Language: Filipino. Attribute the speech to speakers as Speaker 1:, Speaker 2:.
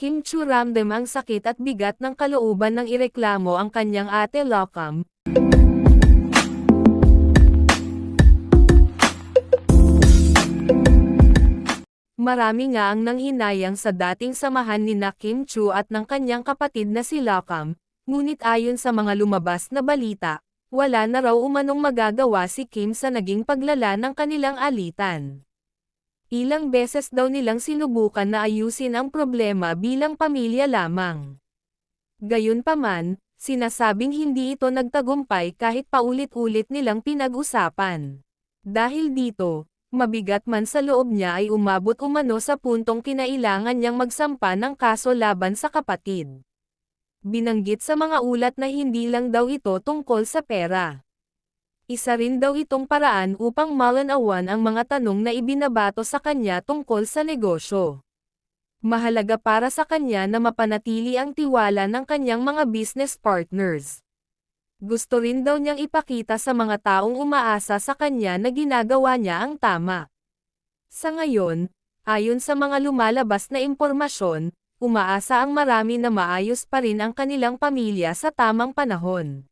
Speaker 1: Kim Chu ramdam ang sakit at bigat ng kalooban ng ireklamo ang kanyang ate Lokam. Marami nga ang nanghinayang sa dating samahan ni na Kim Chu at ng kanyang kapatid na si Lokam, ngunit ayon sa mga lumabas na balita, wala na raw umanong magagawa si Kim sa naging paglala ng kanilang alitan. Ilang beses daw nilang sinubukan na ayusin ang problema bilang pamilya lamang. Gayunpaman, sinasabing hindi ito nagtagumpay kahit paulit-ulit nilang pinag-usapan. Dahil dito, mabigat man sa loob niya ay umabot umano sa puntong kinailangan niyang magsampa ng kaso laban sa kapatid. Binanggit sa mga ulat na hindi lang daw ito tungkol sa pera. Isa rin daw itong paraan upang malanawan ang mga tanong na ibinabato sa kanya tungkol sa negosyo. Mahalaga para sa kanya na mapanatili ang tiwala ng kanyang mga business partners. Gusto rin daw niyang ipakita sa mga taong umaasa sa kanya na ginagawa niya ang tama. Sa ngayon, ayon sa mga lumalabas na impormasyon, umaasa ang marami na maayos pa rin ang kanilang pamilya sa tamang panahon.